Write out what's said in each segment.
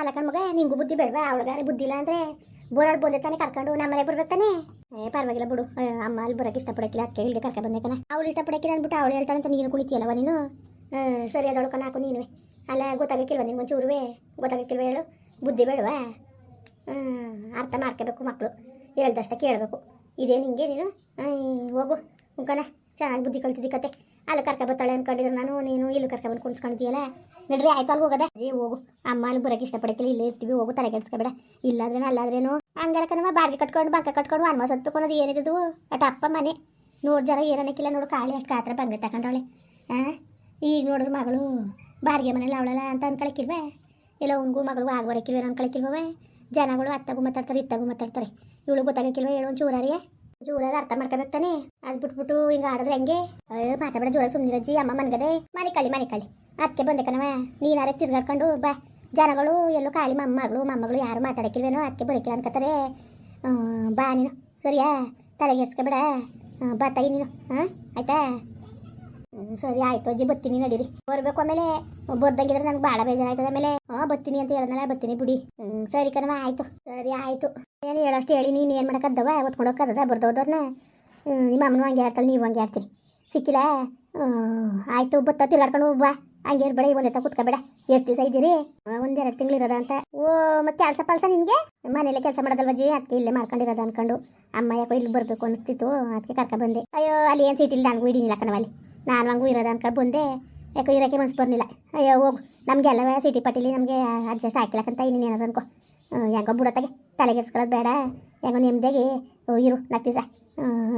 ಅಲ್ಲ ಮಗ, ನಿಂಗೂ ಬುದ್ಧಿ ಬೇಡವಾ? ಅವಳಗಾರೆ ಬುದ್ಧಿ ಇಲ್ಲ ಅಂದ್ರೆ ಬೋರಾಡ್ ಬಂದೆ ತಾನೆ ಕರ್ಕೊಂಡು ನಮ್ಮ ಮನೆ ಬರ್ಬೇಕು ತಾನೆ? ಏ, ಪರವಾಗಿಲ್ಲ ಬಿಡು. ಅಮ್ಮ ಅಲ್ಲಿ ಬರೋಕೆ ಇಷ್ಟಪಡಕ್ಕಿಲ್ಲ ಅದಕ್ಕೆ ಇಲ್ಲಿಗೆ ಕರ್ಕೊಂಡು ಬಂದೆ ಕಣ. ಅವಳು ಇಷ್ಟಪಡಕ್ಕಿಲ್ಲ ಅಂದ್ಬಿಟ್ಟು ಅವಳು ಹೇಳ್ತಾಳೆ ಅಂತ ನೀನು ಕುಣಿತೀಯಲ್ಲವ ನೀನು? ಸರಿ ಅದೊಳು ಕಣ ಹಾಕು ನೀನು ಅಲ್ಲ, ಗೊತ್ತಾಗಕ್ಕಿಲ್ವ ನಿಂಗೆ ಒಂಚೂರುವೆ? ಗೊತ್ತಾಗಕ್ಕಿಲ್ವ ಹೇಳು? ಬುದ್ಧಿ ಬೇಡವಾ? ಅರ್ಥ ಮಾಡ್ಕೋಬೇಕು ಮಕ್ಕಳು ಹೇಳ್ದಷ್ಟ ಕೇಳಬೇಕು. ಇದೇ ನಿಂಗೆ ನೀನು? ಹೋಗು. ಉಂಕನ ಚೆನ್ನಾಗಿ ಬುದ್ಧಿ ಕಲ್ತಿದ್ದಿ ಕತೆ. ಅಲ್ಲಿ, ಕರ್ಕ ಬರ್ತಾಳೆ ಅನ್ಕೊಂಡಿದ್ರೆ ನಾನು, ನೀನು ಇಲ್ಲಿ ಕರ್ಕ ಬಂದು ಕುಣಿಸ್ಕೊಂಡಿದ್ದೀಯಲ್ಲ? ನಡ್ರಿ, ಆಯ್ತು ಅಲ್ಲಿ ಹೋಗದ. ಜೀ ಹೋಗು. ಅಮ್ಮ ಅಲ್ಲಿ ಬರೋಕೆ ಇಷ್ಟಪಡಕ್ಕಿಲ್ಲ, ಇಲ್ಲೇ ಇರ್ತೀವಿ, ಹೋಗು, ತಲೆ ಕೆಡ್ಸ್ಕೊಬೇಡ ಇಲ್ಲಾದ್ರೇನು, ಅಲ್ಲಾದ್ರೇನು. ಹಂಗಾರ ಕಣವ ಬಾಡಿಗೆ ಕಟ್ಕೊಂಡು, ಬಂಕ ಕಟ್ಕೊಂಡು ಅನ್ಮ ಸತ್ಬೇಕು ಅನ್ನೋದು ಏನಿದ್ದು? ಅಟ ಅಪ್ಪ ಮನೆ. ನೋಡ್ ಜನ ಏನಕ್ಕಿಲ್ಲ ನೋಡು, ಕಾಳಿ ಅಷ್ಟು ಕಾತ್ರ ಬಂಗ್ರೆ ತಗೊಂಡವಳೆ ಹಾಂ ಈಗ ನೋಡಿದ್ರೆ ಮಗಳು, ಬಾಡಿಗೆ ಮನೇಲಿ ಅವಳಲ್ಲ ಅಂತ ಅನ್ಕೊಳಕ್ಕಿಲ್ವೇ ಇಲ್ಲ ಅವನಿಗೂ ಮಗಳಿಗೂ ಆಗ್ಬರಕ್ಕಿಲ್ವ ಅನ್ಕೊಳಕ್ಕಿಲ್ವೇ ಜನಗಳು ಅತ್ತಗೂ ಮಾತಾಡ್ತಾರೆ, ಇತ್ತಗೂ ಮಾತಾಡ್ತಾರೆ. ಇವಳು ಗೊತ್ತಾಗಕ್ಕಿಲ್ವ ಹೇಳು ಒಂದು ಚೂರಾರಿಯೇ ಜೋರಾಗಿ ಅರ್ಥ ಮಾಡ್ಕೋಬೇಕು ತಾನೆ? ಅದು ಬಿಟ್ಬಿಟ್ಟು ಹಿಂಗೆ ಆಡಿದ್ರೆ ಹೆಂಗೆ? ಅಯ್ಯೋ ಮಾತಾಡ ಜೋರಾಗಿ ಸುಮ್ಮನಿರಜ್ಜಿ ಅಮ್ಮ ಮನಗದೆ. ಮನೆ ಕಳಿ, ಮನೆ ಅದಕ್ಕೆ ಬಂದೆ ಕಣವ ನೀನಾರೆ ತಿರ್ಗಾಡ್ಕೊಂಡು ಬಾ. ಜನಗಳು ಎಲ್ಲೂ ಕಾಳಿ ಮೊಮ್ಮಗಳು ಮೊಮ್ಮಗಳು ಯಾರು ಮಾತಾಡಕ್ಕಿಲ್ವೇನೋ ಅದಕ್ಕೆ ಬರೋಕಿಲ್ಲ ಅನ್ಕೋತಾರೆ ಬಾ ನೀನು. ಸರಿಯಾ? ತಲೆಗೆಸ್ಕೊಬೇಡ ಆ, ಬಾ ತಾಯಿ ನೀನು. ಹಾಂ ಆಯ್ತಾ? ಸರಿ ಆಯ್ತು ಅಜ್ಜಿ ಬತ್ತೀನಿ ನಡೀರಿ. ಬರ್ಬೇಕು ಆಮೇಲೆ ಬರ್ದಂಗಿದ್ರೆ ನನಗೆ ಭಾಳ ಬೇಜಾರಾಯ್ತದ ಆಮೇಲೆ. ಹಾಂ ಬತ್ತೀನಿ ಅಂತ ಹೇಳಿದ್ನಲ್ಲ ಬತ್ತೀನಿ ಬಿಡಿ. ಹ್ಞೂ ಸರಿ ಕಣವ ಆಯಿತು. ಸರಿ ಆಯಿತು. ಏನು ಹೇಳೋಷ್ಟು ಹೇಳಿ ನೀನು ಏನು ಮಾಡೋಕ್ಕದ್ದವ ಓದ್ಕೊಂಡೋಗದ ಬರ್ದೋದವ್ರನ್ನ ನಿಮ್ಮ ಅಮ್ಮನೂ ಹಂಗೆ ಆಡ್ತಾಳೆ ನೀವು ಹಂಗೆ ಆಡ್ತೀರಿ. ಸಿಕ್ಕಿಲ್ಲ? ಆಯಿತು ಆಯ್ತು ಬತ್ತ ತಿರ್ಗಾಡ್ಕೊಂಡು ಬಾ. ಹಂಗೆ ಬಡ ಒಂದೇ ಕೂತ್ಕೋಬೇಡ ಎಷ್ಟು ದಿವಸ ಇದ್ದೀರಿ? ಒಂದೆರಡು ತಿಂಗಳು ಇರೋದ ಅಂತ. ಓ, ಮತ್ತೆ ಕೆಲಸ ಪಲ್ಸ ನಿನಗೆ ಮನೇಲೆ ಕೆಲಸ ಮಾಡೋದಲ್ವಜ್ಜಿ ಅದಕ್ಕೆ ಇಲ್ಲೇ ಮಾಡ್ಕೊಂಡಿರೋದ ಅನ್ಕೊಂಡು. ಅಮ್ಮ ಯಾಕೋ ಇಲ್ಲಿ ಬರಬೇಕು ಅನಿಸ್ತಿತ್ತು. ಅದಕ್ಕೆ ಕರ್ಕ ಬಂದೆ. ಅಯ್ಯೋ, ಅಲ್ಲಿ ಏನು ಸೀಟ್ ಇಲ್ಲ ನನಗೂ ಇಡೀನಿಲ್ಲ ಕಣವಲ್ಲಿ ನಾನು ಹಂಗೂ ಇರೋದ ಅನ್ಕೊಂಡು ಬಂದೆ. ಯಾಕೋ ಇರೋಕ್ಕೆ ಮನ್ಸು ಬರ್ಲಿಲ್ಲ ಅಯ್ಯೋ, ಹೋಗು. ನಮಗೆಲ್ಲವೇ ಸಿಟಿ ಪಟ್ಟಿಲಿ ನಮಗೆ ಅಡ್ಜಸ್ಟ್ ಹಾಕಿಲ್ಲಕ್ಕಂತ ಇನ್ನೇನು ಏನಾದ್ರು ಅನ್ಕೋ. ಹೆಂಗೋ ಬಿಡತ್ತಾಗೆ ತಲೆಗೆಡ್ಸ್ಕೊಳ್ಳೋದು ಬೇಡ. ಹೆಂಗೋ ನೆಮ್ಮದಿಯಾಗಿ ಇರು ದಿವಸ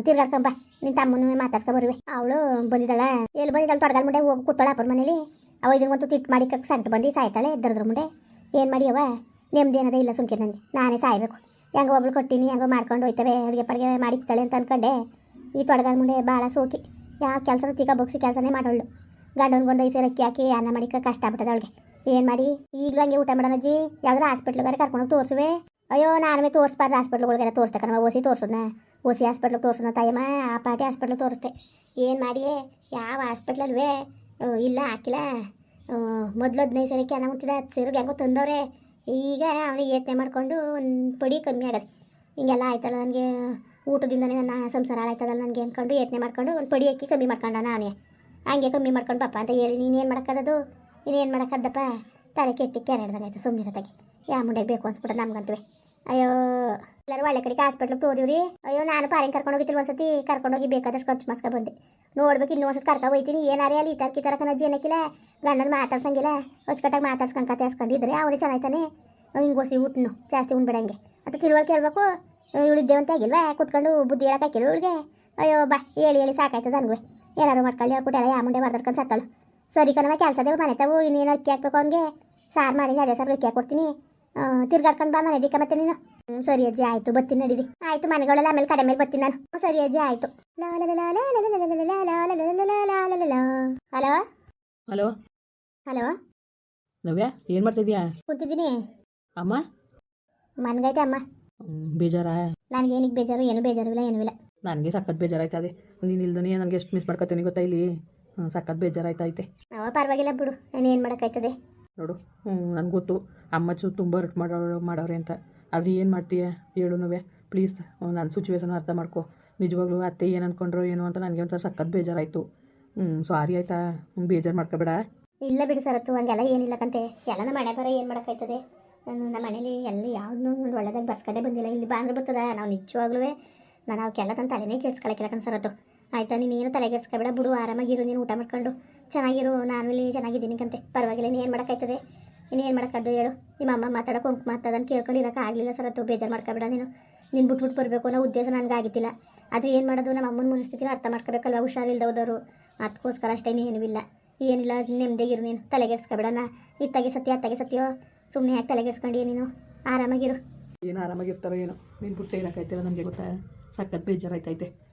ತಿರ್ಗಾಡ್ಕೊಂಬ ನಿನ್ನ ತಮ್ಮನೂ ಮಾತಾಡ್ಸ್ಕೊ ಬರುವೆ. ಅವಳು ಬಂದಿದ್ದಾಳ. ಎಲ್ಲಿ ಬಂದಿದ್ದಾಳೆ? ತೊಡಗಲ್ ಮುಂಡೆ ಹೋಗಿ ಕೂತಾಳ ಅಪ್ಪರ ಮನೇಲಿ. ಅವ ಇದನ್ನೊಂದು ತಿಟ್ಟು ಮಾಡಿ ಕಕ್ ಸಂತ ಬಂದು ಸಾಯ್ತಾಳೆ ಎದ್ದರದ್ರ ಮುಂಡೆ ಏನು ಮಾಡಿ ಅವ? ನೆಮ್ಮದಿ ಇಲ್ಲ ಸುಮ್ಕೆ ನನಗೆ ನಾನೇ ಸಾಯ್ಬೇಕು. ಹೆಂಗೋ ಒಬ್ಳು ಕೊಟ್ಟಿನಿ, ಹೆಂಗೋ ಮಾಡ್ಕೊಂಡು ಹೋಯ್ತವೆ, ಅಡುಗೆ ಪಡಿಗೆ ಮಾಡಿಕ್ತಾಳೆ ಅಂತ ಅನ್ಕೊಂಡೆ. ಈ ತೊಡಗಲ್ ಮುಂಡೆ ಭಾಳ ಸೋಕಿ. ಯಾವ ಕೆಲಸನೂ ತಿಕ್ಕ ಬಗ್ಸಿ ಕೆಲಸನೇ ಮಾಡೋಳು. ಗಂಡನಿಗೊಂದು ಐದು ಅಕ್ಕಿ ಹಾಕಿ, ಅನ್ನ ಮಾಡಿಕ ಕಷ್ಟ ಆಗ್ಬಿಟ್ಟದ ಅವಳಿಗೆ. ಏನು ಮಾಡಿ? ಈಗಲೂ ಹಂಗೆ ಊಟ ಮಾಡೋಣ ಅಜ್ಜಿ. ಯಾವ್ದಾರು ಹಾಸ್ಪಿಟ್ಲ್ಗಾರೆ ಕರ್ಕೊಂಡು ತೋರಿಸುವೆ. ಅಯ್ಯೋ, ನಾನೇ ತೋರಿಸ್ಬಾರ್ದು ಹಾಸ್ಪಿಟ್ಲ್ಗಳಿಗೆಲ್ಲ ತೋರಿಸ್ತಕ್ಕ ನಾವು ಓಸಿ ತೋರ್ಸೋಣ ಓಸಿ ಹಾಸ್ಪಿಟ್ಲಿಗೆ ತೋರ್ಸೋಣ ತಾಯಮ್ಮ ಆ ಪಾಟಿ ಹಾಸ್ಪಿಟ್ಲಿಗೆ ತೋರಿಸ್ದೆ. ಏನು ಮಾಡಿ ಯಾವ ಹಾಸ್ಪಿಟ್ಲಲ್ವೇ ಇಲ್ಲ, ಹಾಕಿಲ್ಲ. ಮೊದಲು ಹದಿನೈದು ಸರಿ ಕೆನ ಮುಟ್ಟಿದ, ಹತ್ತು ಸೇರಿಗೆ ಹೆಂಗೋ ತಂದವ್ರೆ. ಈಗ ಅವನಿಗೆ ಯತ್ನೆ ಮಾಡಿಕೊಂಡು ಒಂದು ಪಡಿ ಕಮ್ಮಿ ಆಗತ್ತೆ ಹಿಂಗೆಲ್ಲ ಆಯ್ತಲ್ಲ ನನಗೆ. ಊಟದಿಂದನೇ ನನ್ನ ಸಂಸಾರ ಆಯ್ತದಲ್ಲ ನನಗೆ ಅಂದ್ಕೊಂಡು ಯತ್ನೆ ಮಾಡ್ಕೊಂಡು ಒಂದು ಪಡಿ ಅಕ್ಕಿ ಕಮ್ಮಿ ಮಾಡ್ಕೊಂಡ ನಾನೇ ಹಂಗೆ ಕಮ್ಮಿ ಮಾಡ್ಕೊಂಡು ಪಾಪ ಅಂತ ಹೇಳಿ ನೀನು ಏನು ಮಾಡೋಕ್ಕದದು ಇನ್ನೇನು ಮಾಡೋಕ್ಕದ್ದಪ್ಪ ತಲೆ ಕೆಟ್ಟಿ ಕೆರೆಡ್ದಾಗೈತೆ ಸುಮ್ಮನಿರತ್ತಾಗೆ ಯಾ ಮುಂಡೆಗೆ ಬೇಕು ಅನ್ಸ್ಬಿಟ್ಟು ನಮ್ಗಂತೂ ಅಯ್ಯೋ, ಎಲ್ಲರೂ ಒಳ್ಳೆ ಕಡೆಗೆ ಹಾಸ್ಪಿಟ್ಲಿಗೆ ತೋರಿವ್ರಿ. ಅಯ್ಯೋ, ನಾನು ಪಾರಿಂಗ್ ಕರ್ಕೊಂಡು ಹೋಗಿತ್ತಿಲ್ಲ ಒಂದ್ಸತಿ? ಕರ್ಕೊಂಡೋಗಿ ಬೇಕಾದಷ್ಟು ಖರ್ಚು ಮಾಡ್ಸ್ಕೊ ಬಂದೆ. ನೋಡ್ಬೇಕು ಇನ್ನೂ ಒಂದ್ಸತಿ ಕರ್ಕೊ ಹೋಯ್ತೀನಿ. ಏನಾರೇ ಅಲ್ಲಿ ಈ ತರಕ ಈ ಜೀನಕ್ಕಿಲ್ಲ ಗಂಡನ ಮಾತಾಡ್ಸಂಗಿಲ್ಲ. ಅಚ್ಚುಕಟ್ಟಾಗಿ ಮಾತಾಡ್ಸ್ಕೊಂಡು ಕತೆ ಹಾಸ್ಕೊಂಡಿದ್ರೆ ಅವನೇ ಚೆನ್ನಾಯ್ತಾನೆ ಹಿಂಗೆ ಓಸಿ ಊಟನು ಜಾಸ್ತಿ ಉಣ್ಬೇಡಂಗೆ. ಮತ್ತು ತಿಳುವಳಿಕೆ ಹೇಳ್ಬೇಕು ಇವಳಿದ್ದೆ ಅಂತ ಆಗಿಲ್ವಾ? ಕುತ್ಕೊಂಡು ಬುದ್ಧಿ ಹೇಳಕ್ಕೆ ಇವಳಿಗೆ? ಅಯ್ಯೋ, ಬಾ, ಹೇಳಿ ಹೇಳಿ ಸಾಕಾಯ್ತದ ನನಗೆ ಏನಾರು ಮಾಡ್ಕೊಳ್ಳಿ ಹೇಳ್ಬಿಟ್ಟೆಲ್ಲ ಯಾ ಮುಂಡೆ ಮಾಡ್ದರ್ಕೊಂಡು ಸತ್ತಳು. ಸರಿ ಕಣವ ಮನೆ ತಾವು ಇನ್ನೇನು ಅಕ್ಕಿ ಹಾಕ್ಬೇಕು ಅವನಿಗೆ ಸಾರ್ ಮಾಡಿ ಅದೇ ಸರ್ ಅಕ್ಕಿ ಹಾಕೊಡ್ತೀನಿ ತಿರ್ಗಾಡ್ಕೊಂಡು ಬಾ ಮನೆ ದಿಕ್ಕ ಮತ್ತೆ ನೀನು ಹ್ಞೂ ಸರಿ ಅಜ್ಜಿ ಆಯಿತು ಬತ್ತೀನಿ ನಡೀರಿ ಆಯಿತು ಮನೆಗಳೆಲ್ಲ ಆಮೇಲೆ ಕಡೆ ಮೇಲೆ ಬರ್ತೀನಿ ನಾನು ಸರಿ ಅಜ್ಜಿ ಆಯಿತು ಹಲೋ ಹಲೋ ಹಲೋ ನವ್ಯ ಏನು ಮಾಡ್ತಿದ್ಯಾ ಕೂತಿದ್ದೀನಿ ಅಮ್ಮ ಮನ್ಗೈತೆ ಅಮ್ಮ ಹ್ಮ್, ನನಗೆ ಏನಕ್ಕೆ ಬೇಜಾರು ಏನು ಬೇಜಾರು ಇಲ್ಲ ಏನೂ ಇಲ್ಲ ನನಗೆ ಸಖತ್ ಬೇಜಾರಾಯ್ತದೆ ನೀನು ಇಲ್ದನೇ ನನಗೆ ಎಷ್ಟು ಮಿಸ್ ಮಾಡ್ಕೊತೀನಿ ಗೊತ್ತಾ ಇಲ್ಲಿ ಸಖತ್ ಬೇಜಾರಾಯ್ತೈತೆ. ಅವ ಪರವಾಗಿಲ್ಲ ಬಿಡು ಏನು ಮಾಡೋಕ್ಕಾಯ್ತದೆ? ನೋಡು ನನಗೆ ಗೊತ್ತು. ಅಮ್ಮಚ್ಚು ತುಂಬ ರಟ್ ಮಾಡೋ ಮಾಡೋರೆ ಅಂತ. ಆದರೆ ಏನು ಮಾಡ್ತೀಯ? ಹೇಳು ನವ್ಯ. ಪ್ಲೀಸ್ ನನ್ನ ಸಿಚುವೇಶನ್ ಅರ್ಥ ಮಾಡ್ಕೊ. ನಿಜವಾಗ್ಲೂ ಅತ್ತೆ ಏನು ಅಂದ್ಕೊಂಡ್ರೋ ಏನೋ ಅಂತ ನನಗೆ ಒಂಥರ ಸಖತ್ ಬೇಜಾರಾಯಿತು. ಹ್ಞೂ ಸಾರಿ ಆಯಿತಾ? ಬೇಜಾರು ಮಾಡ್ಕೋಬೇಡ. ಇಲ್ಲ ಬಿಡು ಸರತ್ತು ಹಂಗೆಲ್ಲ ಏನಿಲ್ಲ ಕಂತೆ. ಎಲ್ಲ ನಮ್ಮ ಮನೆ ಬರ ಏನು ಮಾಡೋಕ್ಕಾಯ್ತದೆ? ನಾನು ನಮ್ಮ ಮನೇಲಿ ಎಲ್ಲ ಯಾವ್ದು ಒಂದು ಒಳ್ಳೆದಾಗಿ ಬರ್ಸ್ಕೊಂಡೇ ಬಂದಿಲ್ಲ. ಇಲ್ಲಿ ಬಾ ಅಂದ್ರೆ ಬರ್ತದ? ನಾವು ನಿಜವಾಗ್ಲೂ ನಾನು ಅವಕ್ಕೆಲ್ಲ ನನ್ನ ತಲೆನೇ ಕೆಡ್ಸ್ಕೊಳಕ್ಕಿಲ್ಲ ಸರ್ ಸರತ್ತು ಆಯ್ತಾ, ನೀನು ಏನು ತಲೆ ಕೆಡ್ಸ್ಕೊಬೇಡ ಬಿಡು, ಆರಾಮಾಗಿರು, ನೀನು ಊಟ ಮಾಡ್ಕೊಂಡು. ಚೆನ್ನಾಗಿರು, ನಾನು ಇಲ್ಲಿ ಚೆನ್ನಾಗಿದ್ದೀನಿ ಕಂತೆ. ಪರವಾಗಿಲ್ಲ ನೀನು ಏನು ಮಾಡೋಕ್ಕಾಯ್ತದೆ? ಇನ್ನೇನು ಮಾಡೋಕ್ಕದ್ದು ಹೇಳು. ನಿಮ್ಮ ಅಮ್ಮ ಮಾತಾಡೋಕೆ ಕುಂಕು ಮಾತಾಡೋದನ್ನು ಕೇಳ್ಕೊಂಡು ಇರೋಕೆ ಆಗಲಿಲ್ಲ ಅದು ಬೇಜಾರು ಮಾಡ್ಕೊಬೇಡ ನೀನು. ನೀನು ಬಿಟ್ಬಿಟ್ಟು ಬರಬೇಕು ಅನ್ನೋ ಉದ್ದೇಶ ನನಗೆ ಆಗಿದ್ದಿಲ್ಲ ಅದು ಏನು ಮಾಡೋದು? ನಮ್ಮ ಅಮ್ಮನ ಮನಸ್ಥಿತಿನ ಅರ್ಥ ಮಾಡ್ಕೋಬೇಕಲ್ವ? ಹುಷಾರಿಲ್ದೋದವರು ಅದಕ್ಕೋಸ್ಕರ ಅಷ್ಟೇ ಏನೂ ಇಲ್ಲ. ಏನಿಲ್ಲ ನೆಮ್ಮದಿಗಿರು ನೀನು. ತಲೆಗೆಡ್ಸ್ಕೊಬೇಡಣ ಇತ್ತಾಗೆ ಸತ್ಯ, ಅತ್ತಾಗೆ ಸತ್ಯೋ. ಸುಮ್ಮನೆ ಯಾಕೆ ತಲೆಗೆಡ್ಸ್ಕೊಂಡು ನೀನು? ಆರಾಮಾಗಿರು. ಏನು ಆರಾಮಾಗಿರ್ತಾರೋ ಏನು. ನೀನು ಬಿಟ್ಟು ಇರೋಕ್ಕಾಯ್ತಿಲ್ಲ ನಮಗೆ ಗೊತ್ತಾ? ಸಖತ್ ಬೇಜಾರಾಯ್ತೈತೆ.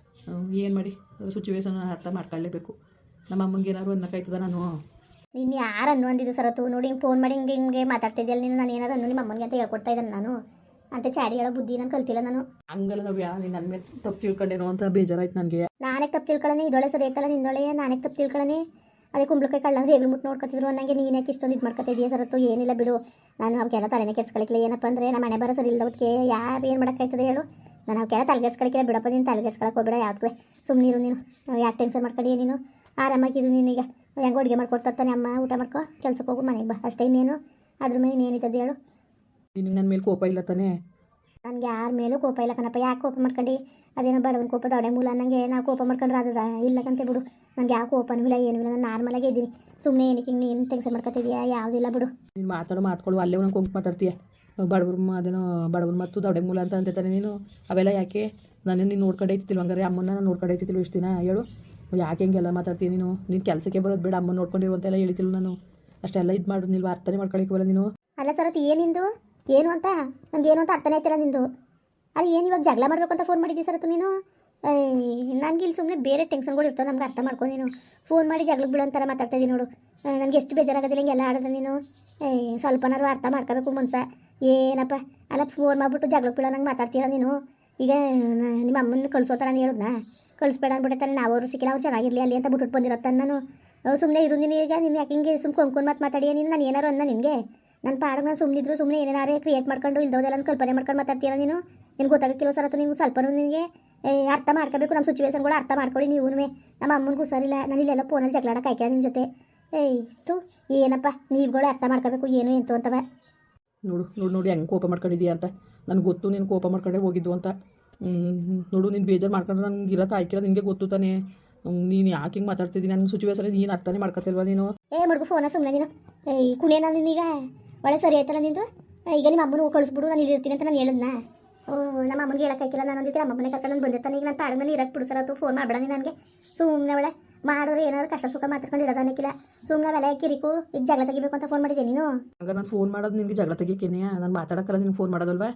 ಏನು ಮಾಡಿ? ಸಿಚುವೇಶನ್ ಅರ್ಥ ಮಾಡ್ಕೊಳ್ಳೇಬೇಕು. ನಮ್ಮ ಅಮ್ಮಂಗೆ ಏನಾದ್ರು ಅನ್ನಕ್ಕಾಯ್ತದ ನಾನು. ನೀನು ಅನ್ನು ಅಂದಿದ್ದು ಸರತು ನೋಡಿ ಹಿಂಗೆ ಫೋನ್ ಮಾಡಿ ಹಿಂಗೆ ಹಿಂಗೆ ಮಾತಾಡ್ತಿದ್ಯಲ್ಲ ನೀನು ನಾನು ಏನಾದ್ರು ಅನ್ನು ನಿಮ್ಮ ಅಮ್ಮನಿಗೆ ಅಂತ ಹೇಳ್ಕೊಡ್ತಾ ಇದ್ದಾನೆ ನಾನು. ಅಂತ ಚಾಡಿ ಹೇಳೋ ಬುದ್ಧಿ ನಾನು ಕಲ್ತಿಲ್ಲ ನಾನು. ಹಂಗಲ್ಲ ನಾವು ಯಾ ನೀನು ನನ್ನ ಮೇಲೆ ತಪ್ಪು ತಿಳ್ಕೊಂಡೇನೋ ಅಂತ ಬೇಜಾರಾಯ್ತು ನನಗೆ. ನಾನೇ ತಪ್ಪು ತಿಳ್ಕೊಳ್ಳೋಣ ಇದೊಳೆ ಸರಿ ಐತಲ್ಲ ನಿಂದೊಳೆ ನಾನೇ ತಪ್ಪು ತಿಳ್ಕೊಳ್ಳೋಣ ಅದೇ ಕುಂಬಳಕಾಯಿ ಕಳ್ಳಂದ್ರೆ ಹೇಗೆ ಮುಟ್ಟು ನೋಡ್ಕೊತಿದ್ರು ನನಗೆ ನೀನು ಯಾಕೆ ಇಷ್ಟೊಂದು ಇದು ಮಾಡ್ಕೊತಿದ್ದೀಯ ಸರತ್ತು ಏನಿಲ್ಲ ಬಿಡು. ನಾನು ಅವಕ್ಕೆಲ್ಲ ತಲೆನೇ ಕೆಡ್ಸ್ಕೊಳಿಕ್ಕಿಲ್ಲ. ಏನಪ್ಪ ಅಂದರೆ ನಮ್ಮ ಮನೆ ಬರೋ ಸರಿ ಇಲ್ಲದಕ್ಕೆ ಯಾರು ಏನು ಮಾಡೋಕ್ಕಾಯ್ತದೆ ಹೇಳು. ನಾನು ಅವಕ್ಕೆಲ್ಲ ತಲೆಗೆಡ್ಸ್ಕೊಳಿಕ್ಕಿಲ್ಲ ಬಿಡಪ್ಪ ನೀನು ತಲೆಗೆಡ್ಸ್ಕೊಳಕ್ಕೆ ಹೋಗ್ಬೇಡ ಸುಮ್ಮನೆ ಇರು ನೀನು. ಯಾಕೆ ಟೆನ್ಷನ್ ಮಾಡ್ಕೊಂಡು ನೀನು? ಆರಾಮಾಗಿರು ನೀನೀಗ ಹೆಂಗೆ ಅಡುಗೆ ಮಾಡ್ಕೊಡ್ತಾನೆ ಅಮ್ಮ ಊಟ ಮಾಡ್ಕೊ ಕೆಲ್ಸಕ್ಕೆ ಹೋಗು ಮನೆಗೆ ಬಾ. ಅಷ್ಟೇ ಇನ್ನೇನು. ಅದ್ರ ಮೇಲೆ ಇನ್ನೇನಿದ್ದದು ಹೇಳು. ನಿನಗೆ ನನ್ನ ಮೇಲೆ ಕೋಪ ಇಲ್ಲ ತಾನೇ? ನನಗೆ ಯಾರ ಮೇಲೂ ಕೋಪ ಇಲ್ಲ ಕಣಪ್ಪ. ಯಾಕೆ ಕೋಪ ಮಾಡ್ಕೊಂಡು? ಅದೇನೋ ಬಡವನ ಕೋಪ ದೊಡೆ ಮೂಲ ನನಗೆ ನಾವು ಕೋಪ ಮಾಡ್ಕೊಂಡ್ರೆ ಅದು ಇಲ್ಲ ಕಂತೆ ಬಿಡು. ನನಗೆ ಯಾವ ಕೋಪನೂ ಇಲ್ಲ ಏನೂ ಇಲ್ಲ. ನಾನು ನಾರ್ಮಲಾಗೇ ಇದ್ದೀನಿ. ಸುಮ್ಮನೆ ಏನಕ್ಕೆ ಹಿಂಗೆ ನೀನು ಟೆನ್ಷನ್ ಮಾಡ್ಕೊತಿದ್ಯಾ? ಯಾವುದಿಲ್ಲ ಬಿಡು. ನೀನು ಮಾತಾಡೋ ಮಾತ್ಕೊಳ್ಳು ಅಲ್ಲೇ ಒಂದು ಕುಂಕು ಮಾತಾಡ್ತೀಯ? ಬಡವ್ರ ಅದೇನೋ ಬಡವ್ರ ಮತ್ತು ದೊಡ್ಡ ಮೂಲ ಅಂತ ಅಂತಾನೆ ನೀನು. ಅವೆಲ್ಲ ಯಾಕೆ? ನಾನು ನೀನು ನೋಡ್ಕೊಂಡು ಐತಿಲ್ವ ಹಂಗಾರೆ ಅಮ್ಮನ ನಾನು ನೋಡ್ಕೊಂಡು ಐತಿಲ್ವ ಇಷ್ಟು ದಿನ. ಹೇಳು. ಯಾಕೆ ಹಿಂಗೆಲ್ಲ ಮಾತಾಡ್ತೀನಿ ನೀನು? ನೀನು ಕೆಲಸಕ್ಕೆ ಬರೋದು ಬೇಡ, ಅಮ್ಮನ ನೋಡ್ಕೊಂಡಿರುವಂತೆಲ್ಲ ಹೇಳ್ತಿಲ್ವ ನಾನು. ಅಷ್ಟೆಲ್ಲ ಇದು ಮಾಡು ನೀವು ಅರ್ಥನೇ ಮಾಡ್ಕೊಳಿಕ್ಕೆ ನೀನು. ಅಲ್ಲ ಸರತ್ ಏನಿಂದು ಏನು ಅಂತ? ನಂಗೆ ಏನು ಅಂತ ಅರ್ಥನೇ ಆಯ್ತಿಲ್ಲ ನಿಂದು. ಅಲ್ಲಿ, ಏನು ಇವಾಗ ಜಗಳ ಮಾಡಬೇಕು ಅಂತ ಫೋನ್ ಮಾಡಿದಿ ಸರ್ ಅದು ನೀನು ನನಗೆ ಇಲ್ಲಿ ಸುಮ್ಮನೆ ಬೇರೆ ಟೆನ್ಷನ್ಗಳು ಇರ್ತವೆ, ನಮ್ಗೆ ಅರ್ಥ ಮಾಡ್ಕೊಂಡು ನೀನು. ಫೋನ್ ಮಾಡಿ ಜಗಳ ಬಿಡೋ ಅಂತಾರೆ ಮಾತಾಡ್ತಾ ನೋಡು. ನನಗೆ ಎಷ್ಟು ಬೇಜಾರಾಗೋದಿಲ್ಲ, ಹಿಂಗೆಲ್ಲ ಆಡೋದು ನೀನು. ಸ್ವಲ್ಪನಾರು ಅರ್ಥ ಮಾಡ್ಕೋಬೇಕು ಮನ್ಸ. ಏನಪ್ಪ? ಅಲ್ಲ ಫೋನ್ ಮಾಡಿಬಿಟ್ಟು ಜಗಳಕ್ಕೆ ನಂಗೆ ಮಾತಾಡ್ತೀರ ನೀನು? ಈಗ ನಿಮ್ಮ ಅಮ್ಮನ ಕಳಿಸೋ ಥರ ಹೇಳಿದ್ನಾ? ಕಳಿಸ್ಬೇಡ ಅಂದ್ಬಿಟ್ಟೆ ನಾವು ಅವರು ಸಿಕ್ಕಿಲ್ಲ, ಅವ್ರು ಚೆನ್ನಾಗಿರಲಿ, ಅಲ್ಲಿ ಅಂತ ಬಿಟ್ಬಿಟ್ಟು ಬಂದಿರತ್ತ ನಾನು. ಸುಮ್ಮನೆ ಇರು ನೀನು ಈಗ, ನೀನು ಯಾಕೆ ಹಿಂಗೆ ಸುಮ್ಮನೆ ಕೊಂಕೊಂಡು ಮಾತು ಮಾತಾಡಿಯ ನೀನು? ನಾನು ಏನಾರು ಅಂದ ನಿನಗೆ? ನನ್ನ ಪಾಡನ್ನ ನಾನು ಸುಮ್ಮನಿದ್ರು ಸುಮ್ಮನೆ ಏನೇನಾರೇ ಕ್ರಿಯೇಟ್ ಮಾಡ್ಕೊಂಡು ಇಲ್ದೋದೆಲ್ಲ ಕಲ್ಪನೆ ಮಾಡ್ಕೊಂಡು ಮಾತಾಡ್ತೀರ ನೀನು? ನಿನ್ಗೆ ಗೊತ್ತಾಗಕ್ಕಿಲ್ಲ ಸರ್ ಅಥವಾ ನೀವು ಸ್ವಲ್ಪ ನಿನಗೆ ಅರ್ಥ ಮಾಡ್ಕೋಬೇಕು ನಮ್ಮ ಸಿಚುವೇಶನ್ಗಳು ಅರ್ಥ ಮಾಡ್ಕೊಳ್ಳಿ ನೀವು ನಮ್ಮ ಅಮ್ಮನಿಗೂ ಸರಿಲ್ಲ ನಾನು ಇಲ್ಲೆಲ್ಲ ಫೋನಲ್ಲಿ ಜಗಳಾಡಕ್ಕೆ ಆಯ್ಕೆ ನಿಮ್ಮ ಜೊತೆ. ಏಯ್ ತು ಏನಪ್ಪ, ನೀವುಗಳು ಅರ್ಥ ಮಾಡ್ಕೋಬೇಕು, ಏನು ಎಂತು ಅಂತವ. ನೋಡು ನೋಡು, ನೋಡಿ ಹೆಂಗೆ ಕೋಪ ಮಾಡ್ಕೊಂಡಿದ್ಯಾ ಅಂತ. ನನಗೆ ಗೊತ್ತು ನೀನು ಕೋಪ ಮಾಡ್ಕೊಂಡೇ ಹೋಗಿದ್ದು ಅಂತ. ನೋಡು, ನೀನು ಬೇಜಾರು ಮಾಡ್ಕೊಂಡ್ರೆ ನನಗೆ ಇರೋ ಆಯ್ಕಿಲ್ಲ, ನಿನಗೆ ಗೊತ್ತು ತಾನೇ. ನೀನು ಯಾಕೆ ಹಿಂಗೆ ಮಾತಾಡ್ತಿದ್ದೀನಿ ನನ್ನ ಸಿಚುವೇಶನ್ ನೀನು ಅರ್ಥನೇ ಮಾಡ್ಕೊತಿಲ್ವಾ ನೀನು? ಏ ಮಡ್ಗು ಫೋನ ಸುಮ್ಮನೆ ನೀನು. ಏಯ್ ನೀನು ನೀನೀಗ? ಒಳ್ಳೆ ಸರಿ ಆಯ್ತಲ್ಲ ನಿಂದು? ಈಗ ನಿಮ್ಮ ಅಮ್ಮನ ಕಳಿಸ್ಬಿಡು, ನಾನು ಇಲ್ಲಿ ಇರ್ತೀನಿ ಅಂತ ನಾನು ಹೇಳಿದ್ನ? ಓ, ನಮ್ಮ ಅಮ್ಮನಿಗೆ ಹೇಳಕ್ಕಾಗಿಲ್ಲ ನಾನು ಅಂದಿದ್ದೆ ನಮ್ಮ ಅಮ್ಮನೇ ಕರ್ಕೊಂಡು ಬಂದಿರ್ತಾನೆ. ಈಗ ನಾನು ಪಾಡಿಗೆ ನಾನು ಇರಕ್ಕೆ ಬಿಡು ಸರ್, ಅದು ಫೋನ್ ಮಾಡಬೇಡ ನೀನು ನನಗೆ. ಸುಮ್ಮನೆ ಒಳ್ಳೆ ಮಾಡಿದ್ರೆ ಏನಾದ್ರು ಕಷ್ಟ ಸುಖ ಮಾತಾಡ್ಕೊಂಡು ಇಡೋದ ಅನ್ನಕ್ಕಿಲ್ಲ. ಸುಮ್ಮನೆ ಬೆಲೆ ಕಿರಿಕು, ಈಗ ಜಗಳ ತೆಗಿಬೇಕು ಅಂತ ಫೋನ್ ಮಾಡಿದ್ದೆ ನೀನು? ಆಗ ನಾನು ಫೋನ್ ಮಾಡೋದು ನಿನಗೆ ಜಗಳ ತೆಗಿಕೇನೆ ನಾನು ಮಾತಾಡೋಕ್ಕಲ್ಲ ನಿನ್ಗೆ ಫೋನ್ ಮಾಡೋದಲ್ವಾ?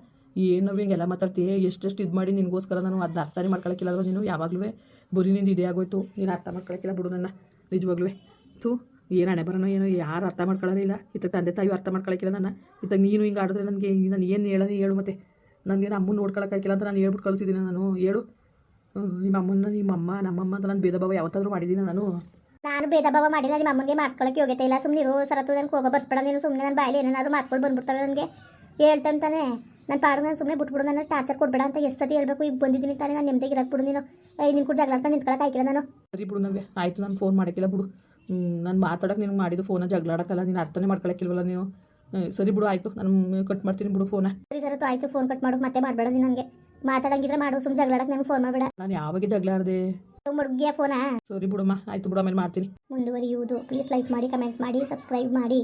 ಏನು ಹಿಂಗೆಲ್ಲ ಮಾತಾಡ್ತೀಯ ಎಷ್ಟೆಷ್ಟು ಇದು ಮಾಡಿ ನಿನಗೋಸ್ಕರ ನಾನು ಅದನ್ನ ಅರ್ಥನೇ ಮಾಡ್ಕೊಳಕ್ಕಿಲ್ಲ ಅಲ್ವಾ ನೀನು? ಯಾವಾಗಲೂ ಬರೀ ನಿಂದು ಇದೇ ಆಗೋಯ್ತು. ನೀನು ಅರ್ಥ ಮಾಡ್ಕೊಳಕ್ಕಿಲ್ಲ ಬಿಡು ನನ್ನ. ನಿಜವಾಗ್ಲೂ ಥೂ, ಏನು ಹಣೆ ಬರೋನೋ ಏನೋ ಯಾರು ಅರ್ಥ ಮಾಡ್ಕೊಳ್ಳೋದಿಲ್ಲ ಇತ್ತ ತಂದೆ ತಾಯಿ ಅರ್ಥ ಮಾಡ್ಕೊಳಕ್ಕಿಲ್ಲ ನನ್ನ. ಇತ್ತಾಗ ನೀನು ಹಿಂಗೆ ಆಡಿದ್ರೆ ನನಗೆ, ನಾನು ಏನು ಹೇಳೋದು ಹೇಳು ಮತ್ತೆ. ನನಗೆ ಅಮ್ಮನ ನೋಡ್ಕೊಳಕ್ಕಾಗಿಲ್ಲ ಅಂತ ನಾನು ಹೇಳ್ಬಿಟ್ಟು ಕಳಿಸಿದ್ದೀನಿ ನಾನು. ಹೇಳು. ನಿಮ್ಮ ಅಮ್ಮನ ನಿಮ್ಮ ಅಮ್ಮ ನಮ್ಮಮ್ಮ ಅಂತ ನಾನು ಭೇದ ಭಾವ ಯಾವತ್ತಾದ್ರೂ ಮಾಡಿದ್ದೀನಿ ನಾನು? ನಾನು ಭೇದ ಭಾವ ಮಾಡಿಲ್ಲ ನಿಮ್ಮ ಅಮ್ಮನಿಗೆ ಮಾಡಿಸ್ಕೊಳಕ್ಕೆ ಯೋಗ್ಯತೆ ಇಲ್ಲ. ಸುಮ್ಮನೆ ನೀರು ಸರತ್ತು ನನಗೆ ಕೋಪ ಬರ್ಸ್ಬೇಡ ನೀನು ಸುಮ್ಮನೆ ನನ್ನ ಬಾಯಲ್ಲಿ ಏನೇನಾದ್ರು ಮಾತುಗಳು ಬಂದ್ಬಿಡ್ತವೆ ನನಗೆ. ಹೇಳ್ತಾನೆ ತಾನೆ. ನನ್ನ ಪಾಡು ನಾನು ಸುಮ್ಮನೆ ಬಿಟ್ಬಿಡು ನನ್ನ ಟಾರ್ಚರ್ ಕೊಡಬೇಡ ಅಂತ ಎಷ್ಟು ಸತಿ ಹೇಳ್ಬೇಕು ಈಗ ಬಂದಿದ್ದೀನಿ ತಾನೇ ನಾನು ನೆಮ್ಮದಿಗೆ ಇರಕ್ಕೆ ಬಿಡು ನೀನು. ಏಯ್ ನಿನ್ ಕೂಡ ಜಗಳ ಆಡ್ಕೊಂಡು ನಿಂತ್ಕೊಳಕ್ಕೆ ಆಯ್ಕಿಲ್ಲ ನಾನು. ಸರಿ ಬಿಡು ನಮಗೆ ಆಯಿತು ನಾನು ಫೋನ್ ಮಾಡೋಕ್ಕಿಲ್ಲ ಬಿಡು. ನಾನು ಮಾತಾಡೋಕೆ ನಿನಗೆ ಮಾಡಿದ್ದು ಫೋನ ಜಗಳ ಆಡೋಕ್ಕಲ್ಲ ನೀನು ಅರ್ಥನೇ ಮಾಡ್ಕೊಳಕ್ಕಿಲ್ವಲ್ಲ ನೀವು ಸರಿ ಬಿಡು ಆಯಿತು ನಾನು ಕಟ್ ಮಾಡ್ತೀನಿ ಬಿಡು ಫೋನ ಸರಿ ಸರತ್ತು ಆಯಿತು ಫೋನ್ ಕಟ್ ಮಾಡು ಮತ್ತೆ ಮಾಡಬೇಡ ನೀನು ನನಗೆ ಮಾತಾಡಂಗಿದ್ರೆ ಮಾಡು ಸುಮ್ ಜಗಳಾಡಕ್ ನಂಗೆ ನನಗೆ ಫೋನ್ ಮಾಡಬೇಡ. ನಾನು ಯಾವಾಗ ಜಗಳ ಆಡಿದೆ ಫೋನ ಫೋನಾ ಸರಿ ಬಿಡಮ್ಮ ಆಯ್ತು ಬಿಡು ಆಮೇಲೆ ಮಾಡ್ತೀನಿ. ಮುಂದುವರಿಯುವುದು. ಪ್ಲೀಸ್ ಲೈಕ್ ಮಾಡಿ ಕಮೆಂಟ್ ಮಾಡಿ ಸಬ್ಸ್ಕ್ರೈಬ್ ಮಾಡಿ.